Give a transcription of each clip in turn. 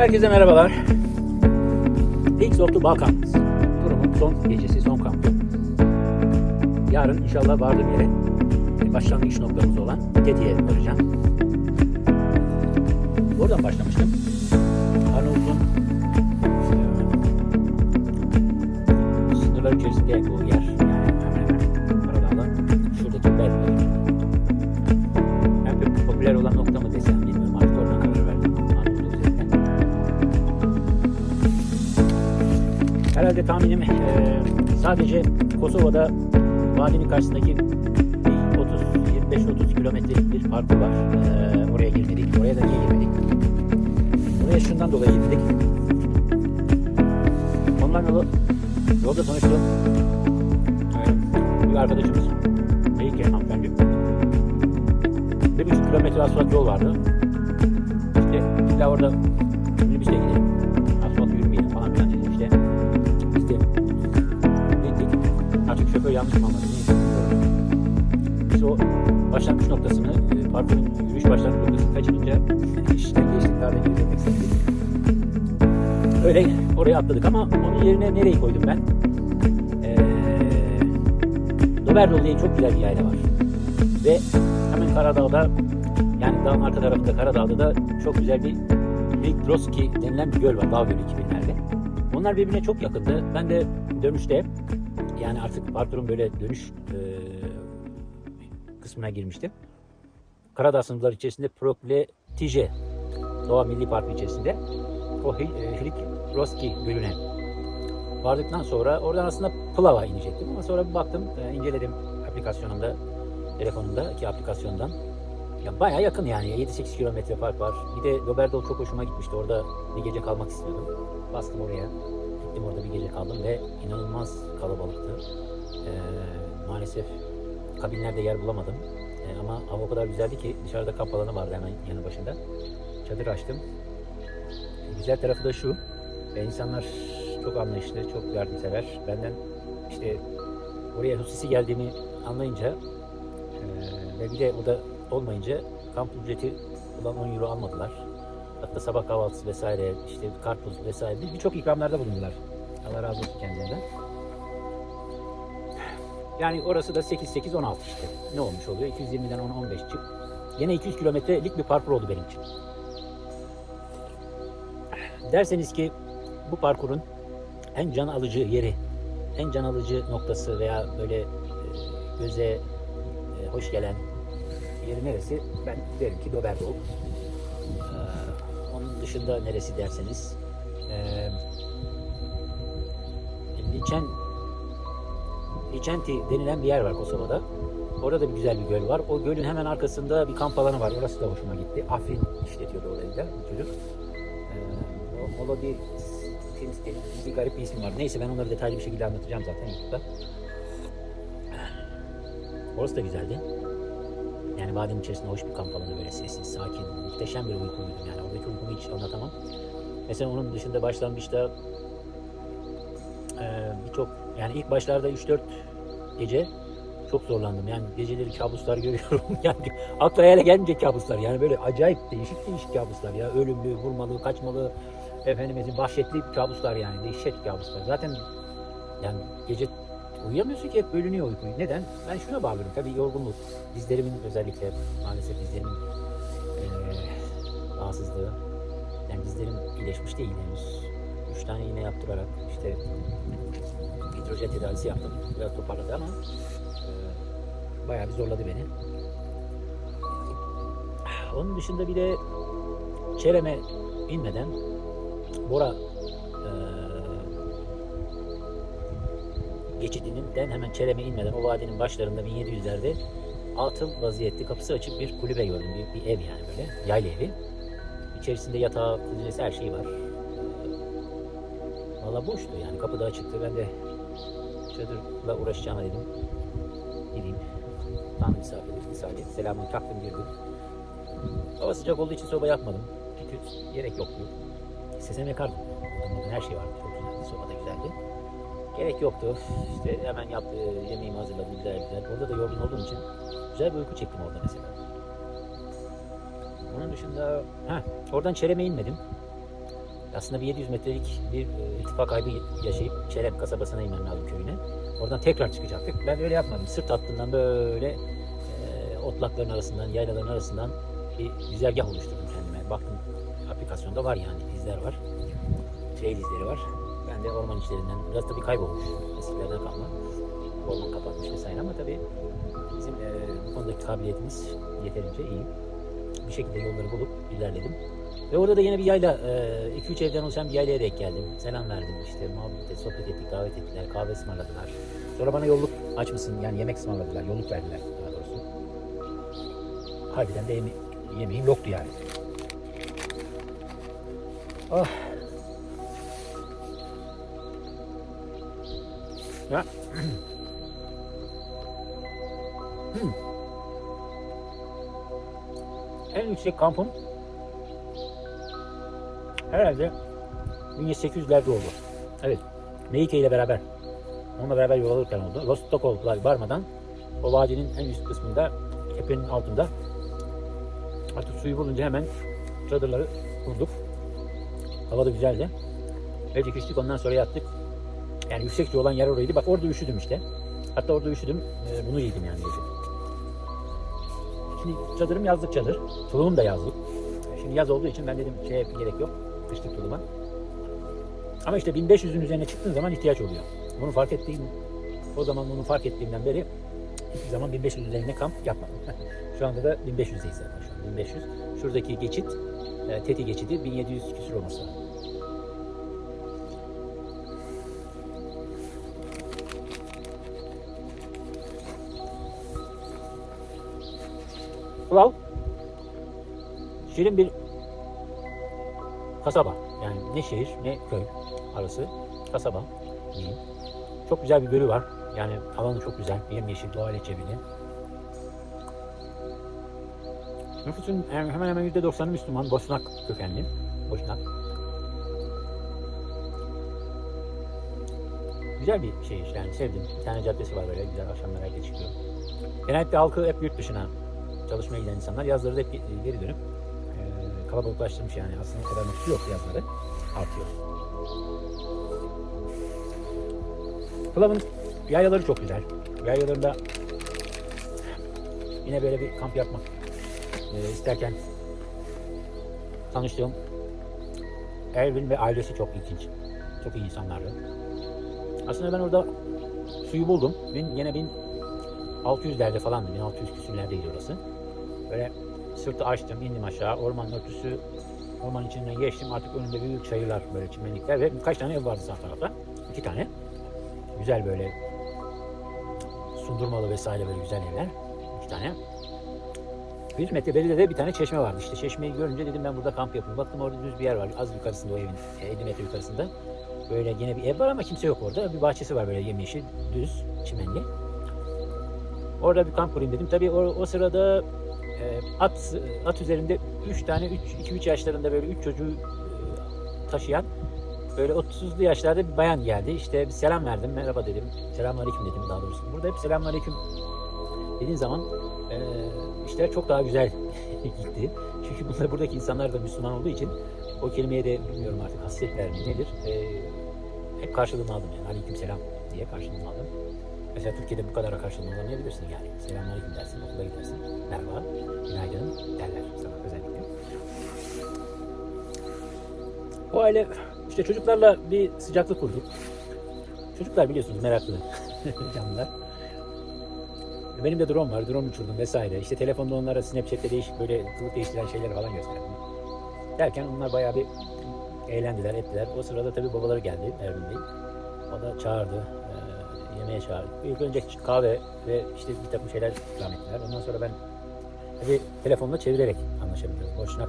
Herkese merhabalar. Peaks of the Balkans. Durumun son gecesi, son kampı. Yarın inşallah vardığım yere başlangıç noktamız olan Teti'ye varacağım. Oradan başlamıştım. Herhalde tahminim eee, sadece Kosova'da vadinin karşısındaki bir 30 25-30 kilometrelik bir parkur var. Eee, oraya girmedik. Oraya da niye girmedik? Oraya şundan dolayı girmedik. Ondan yolu yolda eee, bir arkadaşımız Melike hanımefendi. Bir buçuk kilometre asfalt yol vardı. İşte illa orada Bilmiyorum. Biz o başlangıç noktasını, e, parkurun yürüyüş başlangıç noktasını kaçırınca işten geçtiklerle geri dönmek istedik. Öyle oraya atladık ama onun yerine nereyi koydum ben? Ee, Doberdol diye çok güzel bir yayla var. Ve hemen Karadağ'da yani dağın arka tarafında Karadağ'da da çok güzel bir Ligdroski denilen bir göl var. Dağ Gölü 2000'lerde. Onlar birbirine çok yakındı. Ben de dönüşte yani artık parkurun böyle dönüş e, kısmına girmiştim. Karadağ sınırları içerisinde Prokletije Doğa Milli Parkı içerisinde o Hlikroski Gölü'ne vardıktan sonra oradan aslında Plav'a inecektim ama sonra bir baktım e, inceledim aplikasyonumda telefonumdaki aplikasyondan ya bayağı yakın yani 7-8 kilometre fark var. Bir de Doberdol çok hoşuma gitmişti. Orada bir gece kalmak istiyordum. Bastım oraya. Gittim orada bir gece kaldım ve inanılmaz kalabalıktı. Ee, maalesef kabinlerde yer bulamadım. Ee, ama hava o kadar güzeldi ki dışarıda kamp alanı vardı hemen yanı başında. Çadır açtım. Ee, güzel tarafı da şu. E, insanlar çok anlayışlı, çok yardımsever. Benden işte oraya hususi geldiğimi anlayınca e, ve bir de o da olmayınca kamp ücreti olan 10 euro almadılar. Hatta sabah kahvaltısı vesaire, işte karpuz vesaire birçok ikramlarda bulundular. Allah razı olsun kendilerinden. Yani orası da 8-8-16 işte. Ne olmuş oluyor? 220'den 10-15 çık. Yine 200 kilometrelik bir parkur oldu benim için. Derseniz ki bu parkurun en can alıcı yeri, en can alıcı noktası veya böyle e, göze e, hoş gelen yeri neresi? Ben derim ki Doberdol. Dışında neresi derseniz ee, Liçen Liçenti denilen bir yer var Kosova'da. Orada bir güzel bir göl var. O gölün hemen arkasında bir kamp alanı var. Orası da hoşuma gitti. Afrin işletiyordu orayı da çocuk. Ee, Timstil bir garip bir ismi var. Neyse ben onları detaylı bir şekilde anlatacağım zaten YouTube'da. Orası da güzeldi. Yani vadinin içerisinde hoş bir kamp alanı böyle sessiz, sakin, muhteşem bir uyku uyudum yani. Oradaki uykumu hiç anlatamam. Mesela onun dışında başlangıçta eee, birçok yani ilk başlarda 3-4 gece çok zorlandım. Yani geceleri kabuslar görüyorum. Yani akla hayale gelmeyecek kabuslar. Yani böyle acayip değişik değişik kabuslar ya. Ölümlü, vurmalı, kaçmalı, efendimizin vahşetli kabuslar yani. Dehşet kabuslar. Zaten yani gece uyuyamıyorsun ki hep bölünüyor uykuyu. Neden? Ben şuna bağlıyorum. Tabii yorgunluk. Dizlerimin özellikle maalesef dizlerimin rahatsızlığı. Yani dizlerim iyileşmiş değil henüz. Üç tane iğne yaptırarak işte hidrojen tedavisi yaptım. Biraz toparladı ama eee bayağı bir zorladı beni. Onun dışında bir de Çerem'e inmeden Bora eee geçidinden hemen Çerem'e inmeden o vadinin başlarında 1700'lerde atıl vaziyette kapısı açık bir kulübe gördüm. Bir, bir ev yani böyle. Yayla evi. İçerisinde yatağı, kuzinesi her şeyi var. Valla boştu yani kapı da açıktı. Ben de çadırla uğraşacağıma dedim. Gideyim. Tanrı misafiri, misafir. Selamını taktım girdim. Hava sıcak olduğu için soba yakmadım. Tütüt, gerek yoktu. İstesem yakardım. Her şey vardı. Çok güzeldi. Soba güzeldi. Gerek yoktu. İşte hemen yaptı, yemeğimi hazırladım güzel güzel. Orada da yorgun olduğum için güzel bir uyku çektim orada mesela. Onun dışında, ha oradan Çerem'e inmedim. Aslında bir 700 metrelik bir e, ittifak kaybı yaşayıp Çerep kasabasına inmem lazım köyüne. Oradan tekrar çıkacaktık. Ben öyle yapmadım. Sırt hattından böyle e, otlakların arasından, yaylaların arasından bir güzergah oluşturdum kendime. Baktım aplikasyonda var yani izler var. Trail izleri var. Ben de orman içlerinden biraz tabii kaybolmuş. Eskilerden kalma. Orman kapatmış vesaire ama tabii bizim e, bu konudaki kabiliyetimiz yeterince iyi. Bir şekilde yolları bulup ilerledim. Ve orada da yine bir yayla, 2-3 evden oluşan bir yaylaya denk geldim. Selam verdim işte, muhabbet, sohbet ettik, davet ettiler, kahve ısmarladılar. Sonra bana yolluk aç mısın, yani yemek ısmarladılar, yolluk verdiler daha doğrusu. Harbiden de yeme yemeğim yoktu yani. Ah. Hmm. En yüksek kampım herhalde 1800'lerde oldu. Evet. Meike ile beraber onunla beraber yol alırken oldu. Rostokov'lar varmadan o vadinin en üst kısmında tepenin altında artık suyu bulunca hemen çadırları kurduk. Hava da güzeldi. Ve çekiştik ondan sonra yattık. Yani yüksekçe olan yer oraydı. Bak orada üşüdüm işte. Hatta orada üşüdüm. Ee, bunu yedim yani gece. Şimdi çadırım yazlık çadır. Tulumum da yazlık. Şimdi yaz olduğu için ben dedim şeye gerek yok. Kışlık tuluma. Ama işte 1500'ün üzerine çıktığın zaman ihtiyaç oluyor. Bunu fark ettiğim, o zaman bunu fark ettiğimden beri hiçbir zaman 1500 üzerinde kamp yapmadım. şu anda da 1500'deyiz zaten şu an 1500. Şuradaki geçit, e, Teti geçidi 1700 küsur olması lazım. Şirin bir kasaba. Yani ne şehir ne köy arası. Kasaba. Çok güzel bir gölü var. Yani alanı çok güzel. Yemyeşil, doğayla çevrili. Nüfusun hemen hemen %90'ı Müslüman. Boşnak kökenli. Boşnak. Güzel bir şey işte yani sevdim. Bir tane caddesi var böyle güzel akşamlar herkes çıkıyor. Genellikle halkı hep yurt dışına çalışmaya giden insanlar yazları da hep geri dönüp kalabalıklaştırmış yani aslında kadar nüfusu yok yazları artıyor. Pılav'ın yaylaları çok güzel. Yaylalarında yine böyle bir kamp yapmak e, isterken tanıştığım Ervin ve ailesi çok ilginç. Çok iyi insanlardı. Aslında ben orada suyu buldum. Bin, yine 1600'lerde falandı. 1600 küsürlerdeydi orası. Böyle sırtı açtım, indim aşağı. Ormanın örtüsü, orman içinden geçtim. Artık önümde büyük çayırlar, böyle çimenlikler ve birkaç tane ev vardı sağ tarafta. İki tane. Güzel böyle sundurmalı vesaire böyle güzel evler. İki tane. Bir metre beride de bir tane çeşme vardı. İşte çeşmeyi görünce dedim ben burada kamp yapayım. Baktım orada düz bir yer var. Az yukarısında o evin, 50 metre yukarısında. Böyle yine bir ev var ama kimse yok orada. Bir bahçesi var böyle yemyeşil, düz, çimenli. Orada bir kamp kurayım dedim. Tabii o, o sırada e, at at üzerinde 3 tane 3 2 3 yaşlarında böyle 3 çocuğu e, taşıyan böyle 30'lu yaşlarda bir bayan geldi. İşte bir selam verdim. Merhaba dedim. Selamünaleyküm dedim daha doğrusu. Burada hep selamünaleyküm dediğin zaman e, işler çok daha güzel gitti. Çünkü bunlar buradaki insanlar da Müslüman olduğu için o kelimeye de bilmiyorum artık hasretler mi nedir? E, hep karşılığını aldım yani. Aleyküm selam diye karşılığını aldım. Mesela Türkiye'de bu kadar karşılığını alamayabilirsin yani. Selamünaleyküm dersin, okula gidersin. Merhaba, günaydın derler sana özellikle. O aile işte çocuklarla bir sıcaklık kurduk. Çocuklar biliyorsunuz meraklı canlılar. Benim de drone var, drone uçurdum vesaire. İşte telefonda onlara Snapchat'te değişik böyle kılık değiştiren şeyler falan gösterdim. Derken onlar bayağı bir eğlendiler, ettiler. O sırada tabii babaları geldi Erbil Bey. O da çağırdı, yemeğe çağırdı. İlk önce kahve ve işte bir takım şeyler ikram ettiler. Ondan sonra ben tabii telefonla çevirerek anlaşabiliyoruz. Boşnak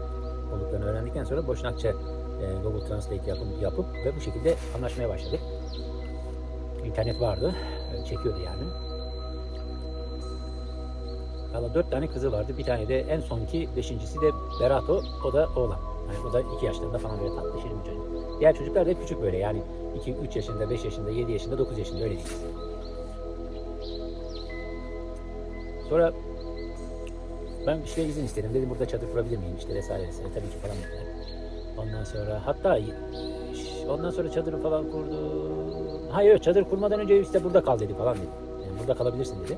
olduklarını öğrendikten sonra Boşnakça e, Google Translate yapıp, yapıp ve bu şekilde anlaşmaya başladık. İnternet vardı, e, çekiyordu yani. Valla dört tane kızı vardı. Bir tane de en sonki beşincisi de Berato. O da oğlan. Yani o da iki yaşlarında falan böyle tatlı şirin bir çocuk. Diğer çocuklar da küçük böyle yani 2, 3 yaşında, 5 yaşında, 7 yaşında, 9 yaşında öyle değil. Sonra ben işte izin istedim. Dedim burada çadır kurabilir miyim işte vesaire vesaire. Tabii ki falan dediler. Ondan sonra hatta ondan sonra çadırı falan kurdu. Hayır çadır kurmadan önce işte burada kal dedi falan dedi. Yani burada kalabilirsin dedi.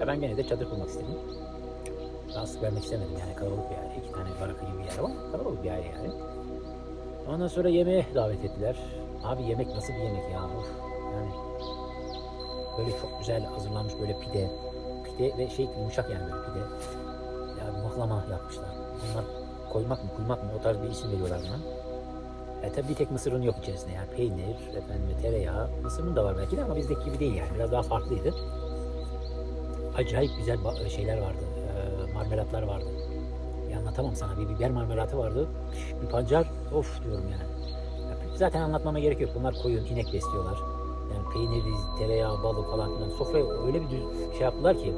Ya ben gene de çadır kurmak istedim. Rahatsızlık vermek istemedim yani kalabalık bir aile. iki tane baraka gibi bir yer ama kalabalık bir aile yani. Ondan sonra yemeğe davet ettiler. Abi yemek nasıl bir yemek ya? Of. Yani böyle çok güzel hazırlanmış böyle pide. Pide ve şey yumuşak yani böyle pide. Ya mıhlama yapmışlar. Bunlar koymak mı kuymak mı o tarz bir isim veriyorlar buna. E tabi bir tek mısırın yok içerisinde yani peynir, efendim tereyağı, mısırın da var belki de ama bizdeki gibi değil yani biraz daha farklıydı. Acayip güzel şeyler vardı, e, marmelatlar vardı. Anlatamam sana bir biber marmelatı vardı, bir pancar, of diyorum yani. Ya zaten anlatmama gerek yok bunlar koyun, inek besliyorlar. Yani peyniri, tereyağı, balı falan filan sofraya öyle bir şey yaptılar ki.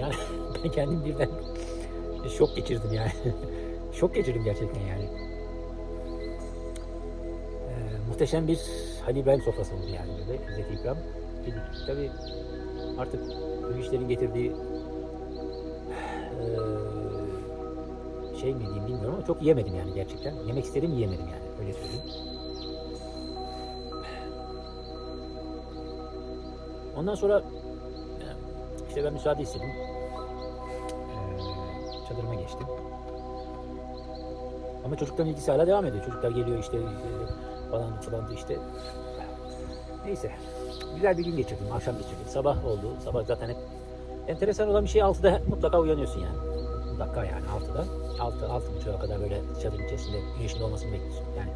Yani ben kendim birden şok geçirdim yani. şok geçirdim gerçekten yani. Ee, muhteşem bir Halil İbrahim sofrası oldu yani böyle İzzet İkram. Tabii artık bu işlerin getirdiği eee, şey mi diyeyim bilmiyorum ama çok yiyemedim yani gerçekten. Yemek istedim yiyemedim yani öyle söyleyeyim. Ondan sonra e, işte ben müsaade istedim. Ee, çadırıma geçtim. Ama çocukların ilgisi hala devam ediyor. Çocuklar geliyor işte e, falan falan işte. Neyse. Güzel bir gün geçirdim. Akşam geçirdim. Sabah oldu. Sabah zaten hep enteresan olan bir şey 6'da mutlaka uyanıyorsun yani. Mutlaka yani 6'da. 6 6 buçuğa kadar böyle çadırın içerisinde güneşin olmasını bekliyorsun. Yani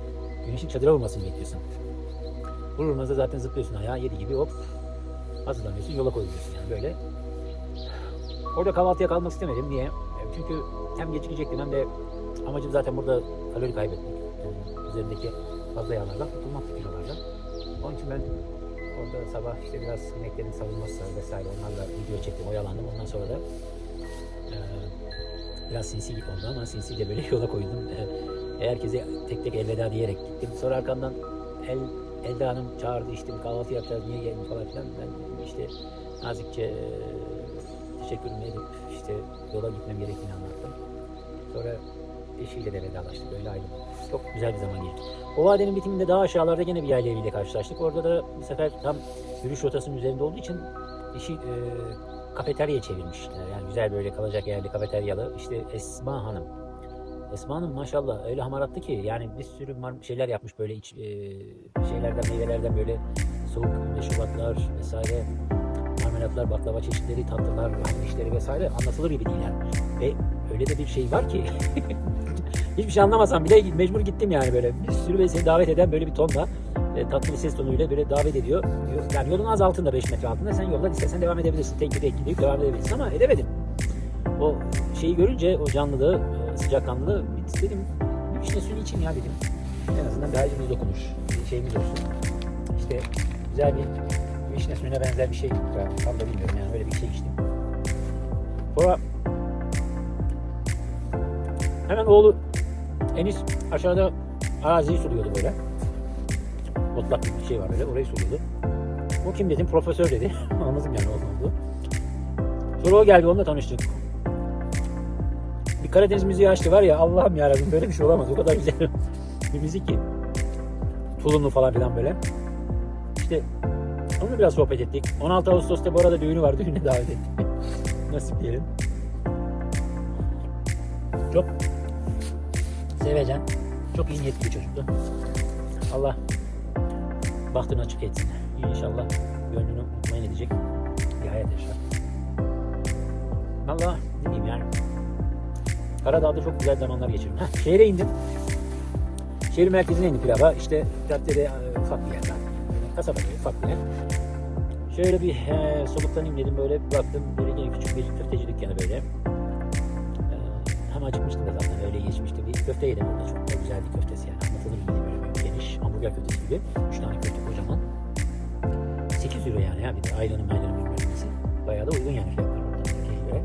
güneşin çadıra vurmasını bekliyorsun. Vurur vurmaz da zaten zıplıyorsun ayağa 7 gibi hop hazırlanıyorsun yola koyuluyorsun yani böyle. Orada kahvaltıya kalmak istemedim. Niye? E, Çünkü hem gecikecektim hem de amacım zaten burada kalori kaybetmek. Yani üzerindeki fazla yağlardan kurtulmak kilolardan. Onun için ben orada sabah işte biraz ineklerin savunması vesaire onlarla video çektim, oyalandım. Ondan sonra da biraz sinsi oldu ama sinsice böyle yola koyuldum. Herkese tek tek elveda diyerek gittim. Sonra arkamdan El, Elda Hanım çağırdı işte bir kahvaltı yapacağız niye geldin falan filan. Ben işte nazikçe e, teşekkürümü edip işte yola gitmem gerektiğini anlattım. Sonra eşiyle de vedalaştık. Öyle ayrıldık. Çok güzel bir zaman geçti. O vadenin bitiminde daha aşağılarda gene bir yayla eviyle karşılaştık. Orada da bu sefer tam yürüyüş rotasının üzerinde olduğu için işi e, kafeteryaya çevirmişler. Yani güzel böyle kalacak yerli kafeteryalı. İşte Esma Hanım. Esma Hanım maşallah öyle hamarattı ki yani bir sürü şeyler yapmış böyle iç, e, şeylerden meyvelerden böyle soğuk meşrubatlar vesaire marmelatlar, baklava çeşitleri, tatlılar, işleri vesaire anlatılır gibi değil yani. Ve öyle de bir şey var ki hiçbir şey anlamasam bile mecbur gittim yani böyle. Bir sürü ve seni davet eden böyle bir tonla e, tatlı ses tonuyla böyle davet ediyor. Yani yolun az altında 5 metre altında sen yoldan istesen devam edebilirsin. Tek tek gidip devam edebilirsin ama edemedim. O şeyi görünce o canlılığı, e, sıcakkanlılığı dedim bir vişne suyu içeyim ya dedim. En azından bir acımız dokunur. Bir şeyimiz olsun. İşte güzel bir vişne suyuna benzer bir şey. Ben tam da bilmiyorum yani öyle bir şey içtim. Sonra hemen oğlu Enis aşağıda araziyi suluyordu böyle. Otlak bir şey var böyle orayı suluyordu. O kim dedim profesör dedi. Anladım yani oldu. Sonra o geldi onunla tanıştık. Bir Karadeniz müziği açtı var ya Allah'ım yarabbim böyle bir şey olamaz. O kadar güzel bir müzik ki. Tulumlu falan filan böyle. İşte onunla biraz sohbet ettik. 16 Ağustos'ta bu arada düğünü var. Düğüne davet ettik. Nasip diyelim. Çok sevecen, çok iyi niyetli bir çocuktu. Allah bahtını açık etsin. İnşallah gönlünü mutmain edecek bir hayat yaşar. Allah ne diyeyim yani. Karadağ'da çok güzel zamanlar geçirdim. Şehre indim. Şehir merkezine indik pilava. İşte caddede e, ufak bir yer. Yani. Kasaba gibi ufak bir yer. Şöyle bir he, soluklanayım dedim böyle bir baktım böyle yine küçük bir köfteci dükkanı böyle. Ee, hem acıkmıştım da zaten öyle geçmişti. Bir köfte yedim orada çok da güzel bir köftesi yani anlatılır gibi hamburger köftesi gibi. Üç tane köfte kocaman. 8 euro yani ya bir de ayranın ayranın bilmem nesi. Bayağı da uygun yani fiyatlar orada Türkiye'ye.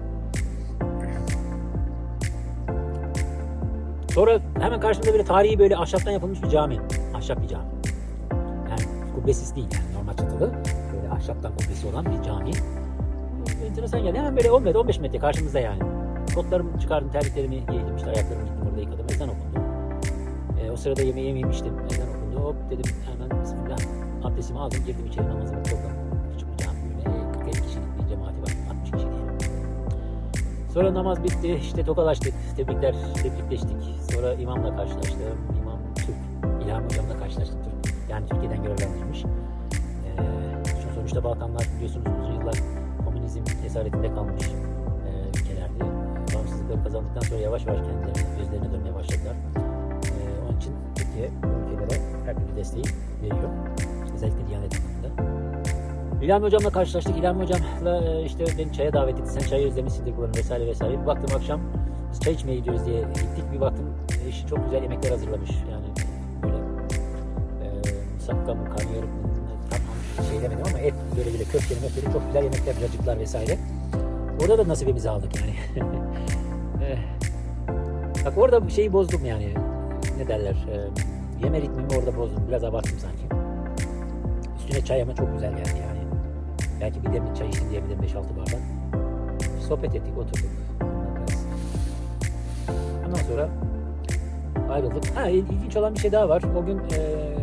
Sonra hemen karşımda böyle tarihi böyle ahşaptan yapılmış bir cami. Ahşap bir cami. Yani kubbesiz değil yani normal çatılı. Böyle ahşaptan kubbesi olan bir cami. Enteresan geldi. Hemen böyle 10 metre 15 metre karşımızda yani. Kotlarımı çıkardım, terliklerimi giydim. işte ayaklarımı gittim orada yıkadım. Ezan okundu. o sırada yemeği yememiştim. Ezan okundu. Hop dedim hemen bismillah. Abdestimi aldım girdim içeri namazımı kıldım. Küçük bir cami böyle 40 kişilik bir cemaati var. 60 kişi diyelim. Sonra namaz bitti. işte tokalaştık. Tebrikler, tebrikleştik. Sonra imamla karşılaştım. İmam Türk. İlham hocamla karşılaştım. Türk. Yani Türkiye'den görevlendirilmiş. Ee, sonuçta Balkanlar biliyorsunuz uzun yıllar komünizm esaretinde kalmış e, ülkelerdi. Bağımsızlıkları kazandıktan sonra yavaş yavaş kendilerine, gözlerine dönmeye her türlü desteği veriyor. Özellikle Diyanet hakkında. İlhami hocamla karşılaştık. İlhami hocamla e, işte beni çaya davet etti. Sen çayı özlemişsindir buranın vesaire vesaire. Bir baktım akşam biz çay içmeye gidiyoruz diye gittik. Bir baktım eşi çok güzel yemekler hazırlamış. Yani böyle e, musakka mı, karnıyarık mı tam şey demedim ama et böyle böyle köfteli möfteli çok güzel yemekler, cacıklar vesaire. Orada da nasibimizi aldık yani. Eh. Bak orada şeyi bozdum yani. Ne derler? E, yeme ritmimi orada bozdum. Biraz abarttım sanki. Üstüne çay ama çok güzel geldi yani. Belki bir demlik çay içtim diyebilirim 5-6 bardak. Sohbet ettik, oturduk. Ondan sonra ayrıldık. Ha il- ilginç olan bir şey daha var. O gün eee,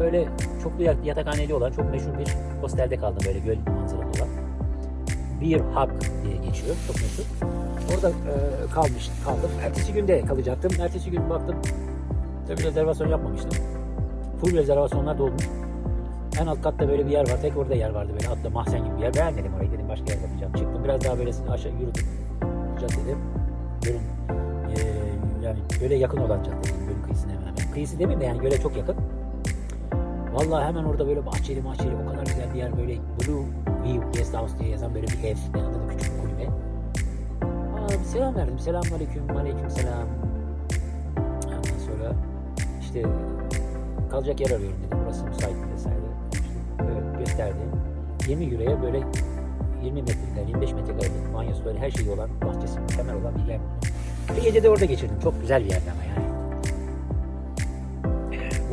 böyle çoklu yat- yatakhaneli olan çok meşhur bir hostelde kaldım böyle göl manzaralı olan. Bir Hak diye geçiyor. Çok meşhur. Orada eee, kalmış, kaldım. Ertesi gün de kalacaktım. Ertesi gün baktım. Tabii rezervasyon yapmamıştım. Full rezervasyonlar dolmuş. En alt katta böyle bir yer var. Tek orada yer vardı böyle altta mahzen gibi bir yer. Beğenmedim orayı dedim başka yer yapacağım. Çıktım biraz daha böyle aşağı yürüdüm. Caddede. Gölün eee, yani göle yakın olan cadde. Gölün kıyısına hemen hemen. Kıyısı demeyeyim de yani göle çok yakın. Vallahi hemen orada böyle bahçeli mahçeli o kadar güzel bir yer böyle Blue View Guest House diye yazan böyle bir ev. Yanında da küçük bir kulübe. Aa, selam verdim. Selamun aleyküm. Aleyküm selam. İşte kalacak yer arıyorum dedim. Burası müsait vesaire. Evet gösterdi. 20 euroya böyle 20 metrekare, 25 metrekare banyosu böyle her şeyi olan, bahçesi mükemmel olan bir yer. Bir gece de orada geçirdim. Çok güzel bir yerdi ama yani.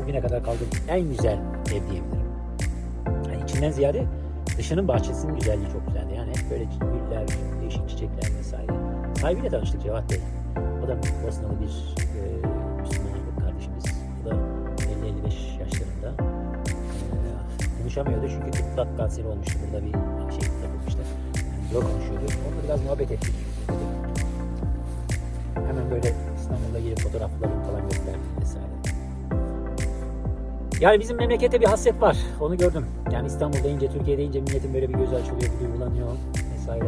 Bugüne kadar kaldığım en güzel ev diyebilirim. Yani içinden ziyade dışının bahçesinin güzelliği çok güzeldi. Yani hep böyle güller, değişik çiçekler vesaire. Sahibiyle tanıştık Cevat Bey. O da Bosnalı bir e, 50-55 yaşlarında. E, konuşamıyordu çünkü gırtlak kanseri olmuştu. Burada bir şey yapılmıştı. Yani zor konuşuyordu. Onunla biraz muhabbet ettik. Hemen böyle İstanbul'da gelip fotoğraflarını falan gösterdi vesaire. Yani bizim memlekette bir hasret var. Onu gördüm. Yani İstanbul deyince, Türkiye deyince milletin böyle bir gözü açılıyor, bir duygulanıyor vesaire.